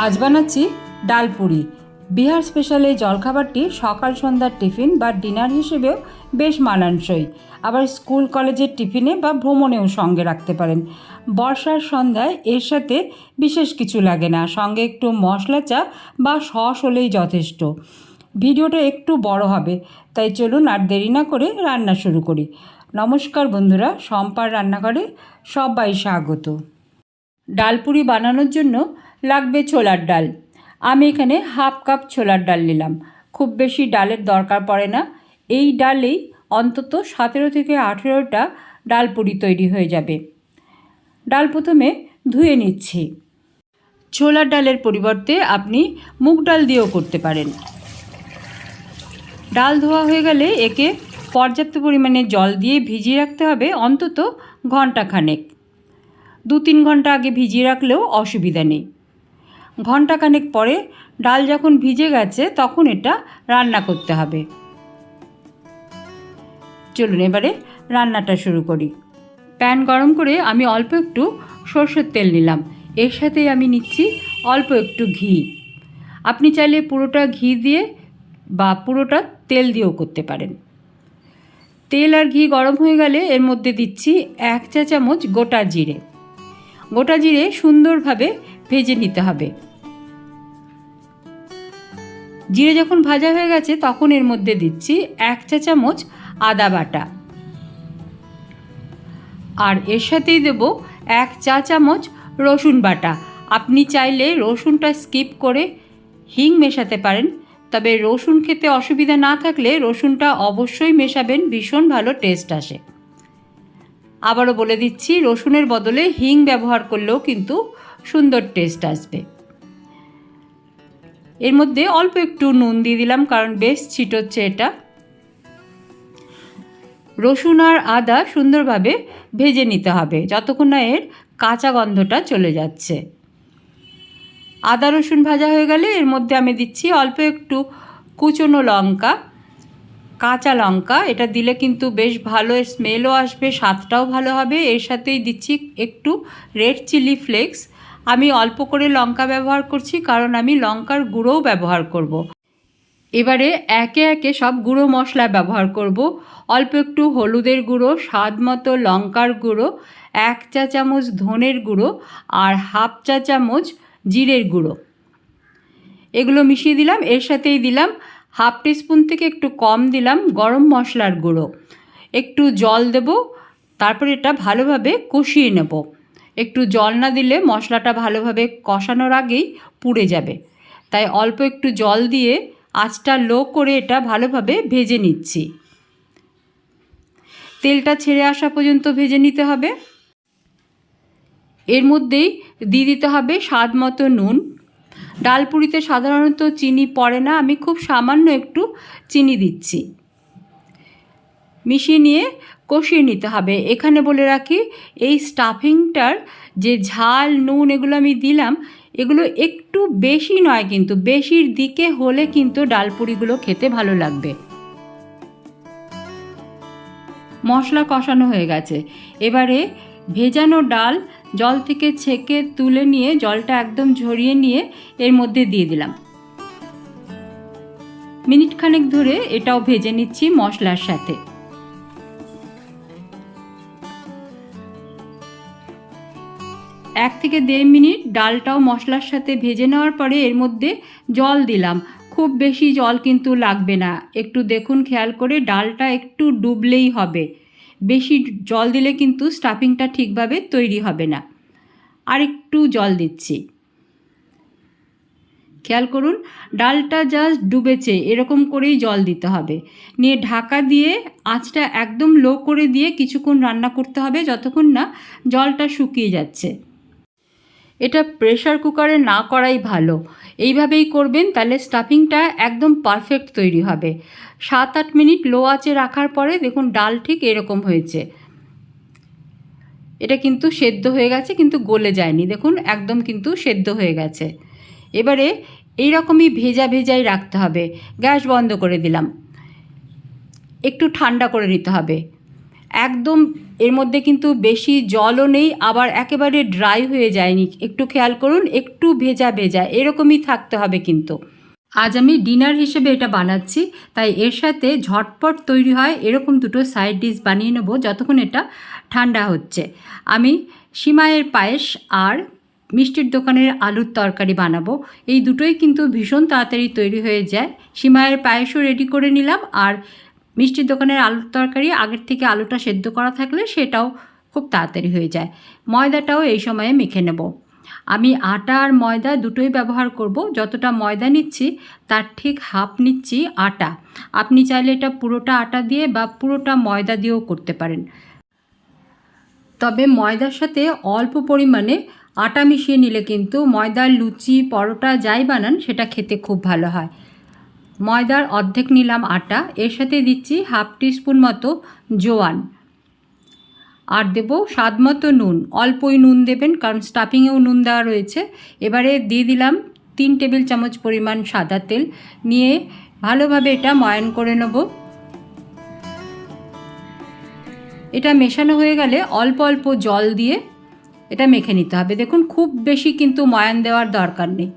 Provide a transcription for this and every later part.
আজ বানাচ্ছি ডাল পুরি। বিহার স্পেশাল এই জলখাবারটি সকাল সন্ধ্যার টিফিন বা ডিনার হিসেবেও বেশ মানানসই। আবার স্কুল কলেজের টিফিনে বা ভ্রমণেও সঙ্গে রাখতে পারেন। বর্ষার সন্ধ্যায় এর সাথে বিশেষ কিছু লাগে না, সঙ্গে একটু মশলা, চা বা সস হলেই যথেষ্ট। ভিডিওটা একটু বড় হবে, তাই চলুন আর দেরি না করে রান্না শুরু করি। নমস্কার বন্ধুরা সম্পার রান্নাঘরে সবাই স্বাগত। ডালপুরি বানানোর জন্য লাগবে ছোলার ডাল। আমি এখানে হাফ কাপ ছোলার ডাল নিলাম। খুব বেশি ডালের দরকার পড়ে না। এই ডালেই অন্তত সতেরো থেকে আঠেরোটা ডাল ডালপুরি তৈরি হয়ে যাবে। ডাল প্রথমে ধুয়ে নিচ্ছি। ছোলার ডালের পরিবর্তে আপনি মুগ ডাল দিয়েও করতে পারেন। ডাল ধোয়া হয়ে গেলে একে পর্যাপ্ত পরিমাণে জল দিয়ে ভিজিয়ে রাখতে হবে অন্তত ঘন্টাখানেক। দু তিন ঘণ্টা আগে ভিজিয়ে রাখলেও অসুবিধা নেই। ঘন্টাখানেক পরে ডাল যখন ভিজে গেছে, তখন এটা রান্না করতে হবে। চলুন এবারে রান্নাটা শুরু করি। প্যান গরম করে আমি অল্প একটু সর্ষের তেল নিলাম। এর সাথে আমি নিচ্ছি অল্প একটু ঘি। আপনি চাইলে পুরোটা ঘি দিয়ে বা পুরোটা তেল দিয়েও করতে পারেন। তেল আর ঘি গরম হয়ে গেলে এর মধ্যে দিচ্ছি এক চা চামচ গোটা জিরে। গোটা জিরে সুন্দরভাবে ভেজে নিতে হবে। জিরে যখন ভাজা হয়ে গেছে, তখন এর মধ্যে দিচ্ছি এক চা চামচ আদা বাটা। আর এর সাথেই দেব এক চা চামচ রসুন বাটা। আপনি চাইলে রসুনটা স্কিপ করে হিং মেশাতে পারেন, তবে রসুন খেতে অসুবিধা না থাকলে রসুনটা অবশ্যই মেশাবেন, ভীষণ ভালো টেস্ট আসে। আবারও বলে দিচ্ছি, রসুনের বদলে হিং ব্যবহার করলেও কিন্তু সুন্দর টেস্ট আসবে। এর মধ্যে অল্প একটু নুন দিয়ে দিলাম, কারণ বেশ ছিটোচ্ছে এটা। রসুন আর আদা সুন্দরভাবে ভেজে নিতে হবে, যতক্ষণ না এর কাঁচা গন্ধটা চলে যাচ্ছে। আদা রসুন ভাজা হয়ে গেলে এর মধ্যে আমি দিচ্ছি অল্প একটু কুচনো লঙ্কা, কাঁচা লঙ্কা। এটা দিলে কিন্তু বেশ ভালো স্মেলও আসবে, স্বাদটাও ভালো হবে। এর সাথেই দিচ্ছি একটু রেড চিলি ফ্লেক্স আমি অল্প করে লঙ্কা ব্যবহার করছি, কারণ আমি লঙ্কার গুঁড়োও ব্যবহার করব। এবারে একে একে সব গুঁড়ো মশলা ব্যবহার করব। অল্প একটু হলুদের গুঁড়ো, স্বাদ মতো লঙ্কার গুঁড়ো, এক চা চামচ ধনের গুঁড়ো আর হাফ চা চামচ জিরের গুঁড়ো। এগুলো মিশিয়ে দিলাম, এর সাথেই দিলাম হাফ টিস্পুন থেকে একটু কম দিলাম গরম মশলার গুঁড়ো। একটু জল দেব, তারপর এটা ভালোভাবে কষিয়ে নেব। একটু জল না দিলে মশলাটা ভালোভাবে কষানোর আগেই পুড়ে যাবে। তাই অল্প একটু জল দিয়ে আঁচটা লো করে এটা ভালোভাবে ভেজে নিচ্ছি। তেলটা ছেড়ে আসা পর্যন্ত ভেজে নিতে হবে। এর মধ্যেই দিয়ে দিতে হবে স্বাদ মতো নুন। ডালপুরিতে সাধারণত চিনি পড়ে না, আমি খুব সামান্য একটু চিনি দিচ্ছি। মিশিয়ে নিয়ে কষিয়ে নিতে হবে। এখানে বলে রাখি, এই স্টাফিংটার যে ঝাল, নুন এগুলো আমি দিলাম, এগুলো একটু বেশি নয় কিন্তু, বেশির দিকে হলে কিন্তু ডালপুরিগুলো খেতে ভালো লাগবে। মশলা কষানো হয়ে গেছে। এবারে ভেজানো ডাল জল থেকে ছেঁকে তুলে নিয়ে জলটা একদম ঝরিয়ে নিয়ে এর মধ্যে দিয়ে দিলাম। মিনিট খানেক ধরে এটাও ভেজে নিচ্ছি মশলার সাথে। এক থেকে দেড় মিনিট ডালটাও মশলার সাথে ভেজে নেওয়ার পরে এর মধ্যে জল দিলাম। খুব বেশি জল কিন্তু লাগবে না। একটু দেখুন, খেয়াল করে ডালটা একটু ডুবলেই হবে। বেশি জল দিলে কিন্তু স্টাফিংটা ঠিকভাবে তৈরি হবে না। আর একটু জল দিচ্ছি। খেয়াল করুন, ডালটা জাস্ট ডুবেছে, এরকম করেই জল দিতে হবে। নিয়ে ঢাকা দিয়ে আঁচটা একদম লো করে দিয়ে কিছুক্ষণ রান্না করতে হবে, যতক্ষণ না জলটা শুকিয়ে যাচ্ছে। এটা প্রেশার কুকারে না করাই ভালো। এইভাবেই করবেন, তাহলে স্টাফিংটা একদম পারফেক্ট তৈরি হবে। সাত আট মিনিট লো আঁচে রাখার পরে দেখুন ডাল ঠিক এরকম হয়েছে। এটা কিন্তু সেদ্ধ হয়ে গেছে, কিন্তু গলে যায়নি। দেখুন একদম কিন্তু সেদ্ধ হয়ে গেছে। এবারে এই রকমই ভেজা ভেজাই রাখতে হবে। গ্যাস বন্ধ করে দিলাম। একটু ঠান্ডা করে নিতে হবে। একদম এর মধ্যে কিন্তু বেশি জলও নেই, আবার একেবারে ড্রাই হয়ে যায়নি। একটু খেয়াল করুন, একটু ভেজা ভেজা, এরকমই থাকতে হবে কিন্তু। আজ আমি ডিনার হিসেবে এটা বানাচ্ছি, তাই এর সাথে ঝটপট তৈরি হয়, এরকম দুটো সাইড ডিশ বানিয়ে নেব যতক্ষণ এটা ঠান্ডা হচ্ছে। আমি সিমাইয়ের পায়েস আর মিষ্টির দোকানের আলুর তরকারি বানাবো। এই দুটোই কিন্তু ভীষণ তাড়াতাড়ি তৈরি হয়ে যায়। সিমাইয়ের পায়েসও রেডি করে নিলাম, আর মিষ্টির দোকানের আলুর তরকারি আগের থেকে আলুটা সেদ্ধ করা থাকলে সেটাও খুব তাড়াতাড়ি হয়ে যায়। ময়দাটাও এই সময়ে মেখে নেব। আমি আটা আর ময়দা দুটোই ব্যবহার করব। যতটা ময়দা নিচ্ছি, তার ঠিক হাফ নিচ্ছি আটা। আপনি চাইলে এটা পুরোটা আটা দিয়ে বা পুরোটা ময়দা দিয়েও করতে পারেন। তবে ময়দার সাথে অল্প পরিমাণে আটা মিশিয়ে নিলে কিন্তু ময়দার লুচি, পরোটা যাই বানান, সেটা খেতে খুব ভালো হয়। ময়দার অর্ধেক নিলাম আটা, এর সাথে দিচ্ছি হাফ টিস্পুন মতো জোয়ান। আর দেব স্বাদ মতো নুন, অল্পই নুন দেবেন কারণ স্টাফিংয়েও নুন দেওয়া রয়েছে। এবারে দিয়ে দিলাম তিন টেবিল চামচ পরিমাণ সাদা তেল, নিয়ে ভালোভাবে এটা ময়ান করে নেব। এটা মেশানো হয়ে গেলে অল্প অল্প জল দিয়ে এটা মেখে নিতে হবে। দেখুন, খুব বেশি কিন্তু ময়ান দেওয়ার দরকার নেই।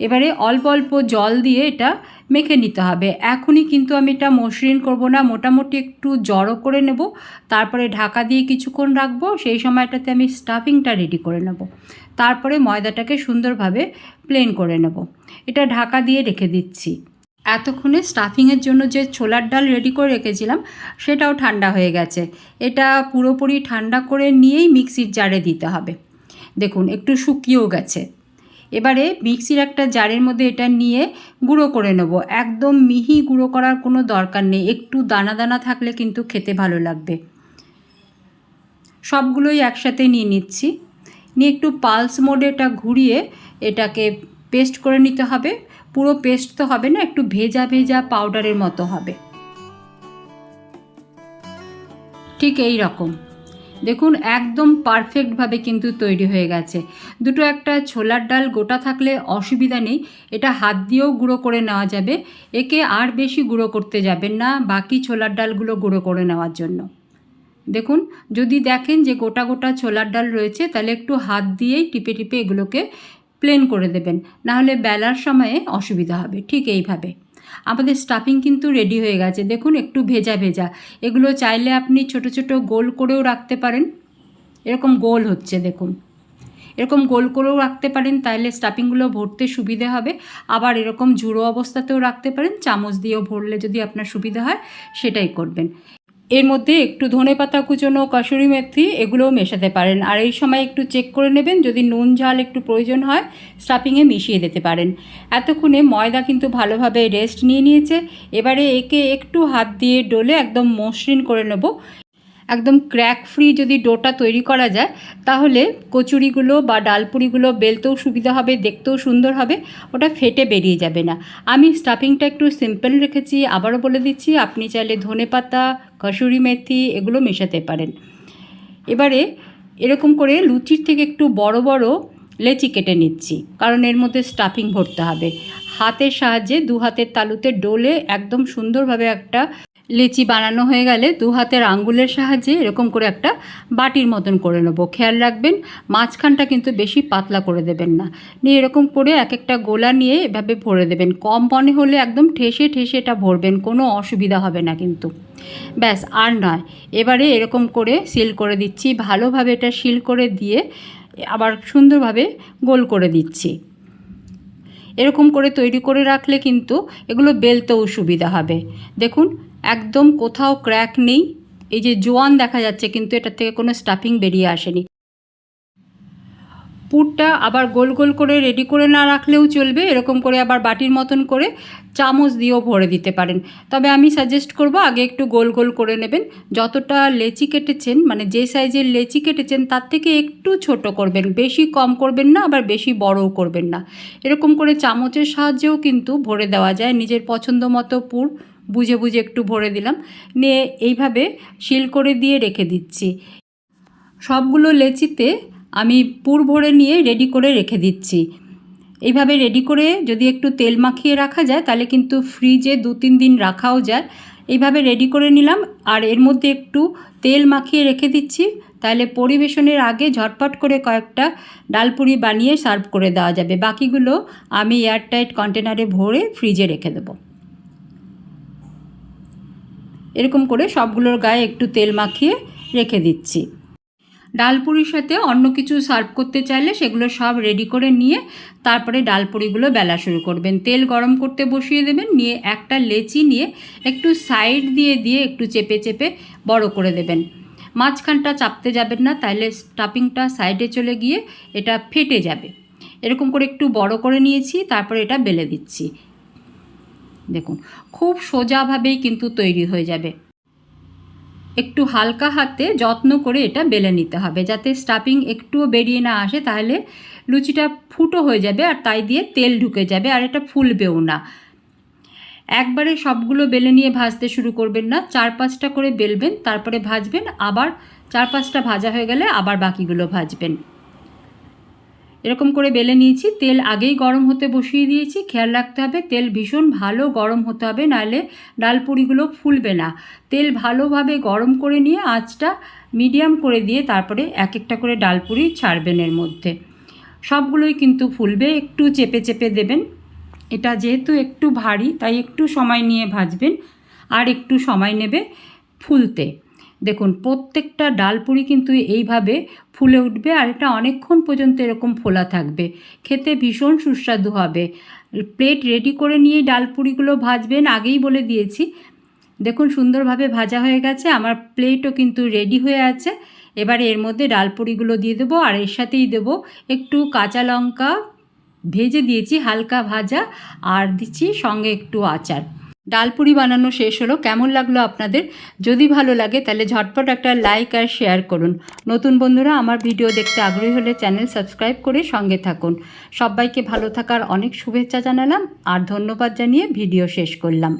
এবারে অল্প অল্প জল দিয়ে এটা মেখে নিতে হবে। এখনই কিন্তু আমি এটা মসৃণ করব না, মোটামুটি একটু জড়ো করে নেব, তারপরে ঢাকা দিয়ে কিছুক্ষণ রাখব, সেই সময়টাতে আমি স্টাফিংটা রেডি করে নেব। তারপরে ময়দাটাকে সুন্দরভাবে প্লেন করে নেব। এটা ঢাকা দিয়ে রেখে দিচ্ছি। এতক্ষণে স্টাফিংয়ের জন্য যে ছোলার ডাল রেডি করে রেখেছিলাম, সেটাও ঠান্ডা হয়ে গেছে। এটা পুরোপুরি ঠান্ডা করে নিয়েই মিক্সির জারে দিতে হবে। দেখুন, একটু শুকিয়েও গেছে। এবারে মিক্সির একটা জারের মধ্যে এটা নিয়ে গুঁড়ো করে নেব। একদম মিহি গুঁড়ো করার কোনো দরকার নেই। একটু দানা দানা থাকলে কিন্তু খেতে ভালো লাগবে। সবগুলোই একসাথে নিয়ে নিচ্ছি। নিয়ে একটু পালস মোডে এটা ঘুরিয়ে এটাকে পেস্ট করে নিতে হবে। পুরো পেস্ট তো হবে না, একটু ভেজা ভেজা পাউডারের মতো হবে। ঠিক এই রকম। দেখুন, একদম পারফেক্টভাবে কিন্তু তৈরি হয়ে গেছে। দুটো একটা ছোলার ডাল গোটা থাকলে অসুবিধা নেই, এটা হাত দিয়েও গুঁড়ো করে নেওয়া যাবে, একে আর বেশি গুঁড়ো করতে যাবেন না, বাকি ছোলার ডালগুলো গুঁড়ো করে নেওয়ার জন্য। দেখুন, যদি দেখেন যে গোটা গোটা ছোলার ডাল রয়েছে, তাহলে একটু হাত দিয়েই টিপে টিপে এগুলোকে প্লেন করে দেবেন, নাহলে বেলার সময়ে অসুবিধা হবে, ঠিক এইভাবে। আমাদের স্টাফিং কিন্তু রেডি হয়ে গেছে। দেখুন, একটু ভেজা ভেজা। এগুলো চাইলে আপনি ছোট ছোট গোল করেও রাখতে পারেন। এরকম গোল হচ্ছে, দেখুন। এরকম গোল করেও রাখতে পারেন তাহলে স্টাফিংগুলো ভরতে সুবিধে হবে। আবার এরকম ঝুড়ো অবস্থাতেও রাখতে পারেন, চামচ দিয়েও ভরলে যদি আপনার সুবিধা হয়, সেটাই করবেন। এর মধ্যে একটু ধনে পাতা কুচোনো কসুরি মেথি এগুলোও মেশাতে পারেন। আর এই সময় একটু চেক করে নেবেন, যদি নুন, ঝাল একটু প্রয়োজন হয় স্টাফিংয়ে মিশিয়ে দিতে পারেন। এতক্ষণে ময়দা কিন্তু ভালোভাবে রেস্ট নিয়ে নিয়েছে। এবারে একে একটু হাত দিয়ে ডলে একদম মসৃণ করে নেব। একদম ক্র্যাক ফ্রি যদি ডোটা তৈরি করা যায়, তাহলে কচুরিগুলো বা ডালপুরিগুলো বেলতেও সুবিধা হবে, দেখতেও সুন্দর হবে, ওটা ফেটে বেরিয়ে যাবে না। আমি স্টাফিংটা একটু সিম্পল রেখেছি, আবারও বলে দিচ্ছি, আপনি চাইলে ধনে পাতা কসুরি মেথি এগুলো মেশাতে পারেন। এবারে এরকম করে লুচির থেকে একটু বড় বড় লেচি কেটে নিচ্ছি, কারণ এর মধ্যে স্টাফিং ভরতে হবে। হাতের সাহায্যে দু হাতের তালুতে ডোলে একদম সুন্দরভাবে একটা লেচি বানানো হয়ে গেলে দু হাতের আঙ্গুলের সাহায্যে এরকম করে একটা বাটির মতন করে নেব। খেয়াল রাখবেন, মাঝখানটা কিন্তু বেশি পাতলা করে দেবেন না। নিয়ে এরকম করে এক একটা গোলা নিয়ে এভাবে ভরে দেবেন। কম মনে হলে একদম ঠেসে ঠেসে এটা ভরবেন, কোনো অসুবিধা হবে না কিন্তু। ব্যাস, আর নয়। এবারে এরকম করে সিল করে দিচ্ছি, ভালোভাবে এটা সিল করে দিয়ে আবার সুন্দরভাবে গোল করে দিচ্ছি। এরকম করে তৈরি করে রাখলে কিন্তু এগুলো বেলতেও সুবিধা হবে। দেখুন একদম কোথাও ক্র্যাক নেই। এই যে জোয়ান দেখা যাচ্ছে, কিন্তু এটার থেকে কোনো স্টাফিং বেরিয়ে আসেনি। পুরটা আবার গোল গোল করে রেডি করে না রাখলেও চলবে, এরকম করে আবার বাটির মতন করে চামচ দিয়েও ভরে দিতে পারেন। তবে আমি সাজেস্ট করব, আগে একটু গোল গোল করে নেবেন। যতটা লেচি কেটেছেন মানে যে সাইজের লেচি কেটেছেন, তার থেকে একটু ছোট করবেন। বেশি কম করবেন না, আবার বেশি বড়ও করবেন না। এরকম করে চামচের সাহায্যেও কিন্তু ভরে দেওয়া যায়। নিজের পছন্দ মতো পুর বুঝে বুঝে একটু ভরে দিলাম। নিয়ে এইভাবে শিল করে দিয়ে রেখে দিচ্ছি। সবগুলো লেচিতে আমি পুর ভরে নিয়ে রেডি করে রেখে দিচ্ছি। এইভাবে রেডি করে যদি একটু তেল মাখিয়ে রাখা যায়, তাহলে কিন্তু ফ্রিজে দু তিন দিন রাখাও যায়। এইভাবে রেডি করে নিলাম। আর এর মধ্যে একটু তেল মাখিয়ে রেখে দিচ্ছি। তাহলে পরিবেশনের আগে ঝটপট করে কয়েকটা ডালপুরি বানিয়ে সার্ভ করে দেওয়া যাবে। বাকিগুলো আমি এয়ারটাইট কন্টেনারে ভরে ফ্রিজে রেখে দেবো। এরকম করে সবগুলোর গায়ে একটু তেল মাখিয়ে রেখে দিচ্ছি। ডালপুরির সাথে অন্য কিছু সার্ভ করতে চাইলে সেগুলো সব রেডি করে নিয়ে তারপরে ডালপুরিগুলো বেলা শুরু করবেন। তেল গরম করতে বসিয়ে দেবেন, নিয়ে একটা লেচি নিয়ে একটু সাইড দিয়ে দিয়ে একটু চেপে চেপে বড় করে দেবেন। মাঝখানটা চাপতে যাবেন না তাহলে স্টাফিংটা সাইডে চলে গিয়ে এটা ফেটে যাবে। এরকম করে একটু বড় করে নিয়েছি, তারপরে এটা বেলে দিচ্ছি। দেখুন, খুব সোজাভাবেই কিন্তু তৈরি হয়ে যাবে। একটু হালকা হাতে যত্ন করে এটা বেলে নিতে হবে, যাতে স্টাফিং একটুও বেরিয়ে না আসে, তাহলে লুচিটা ফুটো হয়ে যাবে আর তাই দিয়ে তেল ঢুকে যাবে আর এটা ফুলবেও না। একবারে সবগুলো বেলে নিয়ে ভাজতে শুরু করবেন না, চার পাঁচটা করে বেলবেন, তারপরে ভাজবেন, আবার চার পাঁচটা ভাজা হয়ে গেলে আবার বাকিগুলো ভাজবেন। এরকম করে বেলে নিয়েছি। তেল আগেই গরম হতে বসিয়ে দিয়েছি। খেয়াল রাখতে হবে, তেল ভীষণ ভালো গরম হতে হবে, নাহলে ডাল ডালপুরিগুলো ফুলবে না। তেল ভালোভাবে গরম করে নিয়ে আঁচটা মিডিয়াম করে দিয়ে তারপরে এক একটা করে ডাল ডালপুরি ছাড়বেন এর মধ্যে। সবগুলোই কিন্তু ফুলবে, একটু চেপে চেপে দেবেন। এটা যেহেতু একটু ভারী, তাই একটু সময় নিয়ে ভাজবেন, আর একটু সময় নেবে ফুলতে। দেখুন, প্রত্যেকটা ডালপুরি কিন্তু এইভাবে ফুলে উঠবে আর এটা অনেকক্ষণ পর্যন্ত এরকম ফোলা থাকবে। খেতে ভীষণ সুস্বাদু হবে। প্লেট রেডি করে নিয়ে ডালপুরিগুলো ভাজবেন, আগেই বলে দিয়েছি। দেখুন, সুন্দরভাবে ভাজা হয়ে গেছে, আমার প্লেটও কিন্তু রেডি হয়ে আছে। এবারে এর মধ্যে ডালপুরিগুলো দিয়ে দেবো আর এর সাথেই দেবো একটু কাঁচা লঙ্কা, ভেজে দিয়েছি হালকা ভাজা, আর দিচ্ছি সঙ্গে একটু আচার। ডালপুরি বানানো শেষ হলো। কেমন লাগল আপনাদের? যদি ভালো লাগে, তাহলে ঝটপট একটা লাইক আর শেয়ার করুন। নতুন বন্ধুরা, আমার ভিডিও দেখতে আগ্রহী হলে চ্যানেল সাবস্ক্রাইব করে সঙ্গে থাকুন। সবাইকে ভালো থাকার অনেক শুভেচ্ছা জানালাম আর ধন্যবাদ জানিয়ে ভিডিও শেষ করলাম।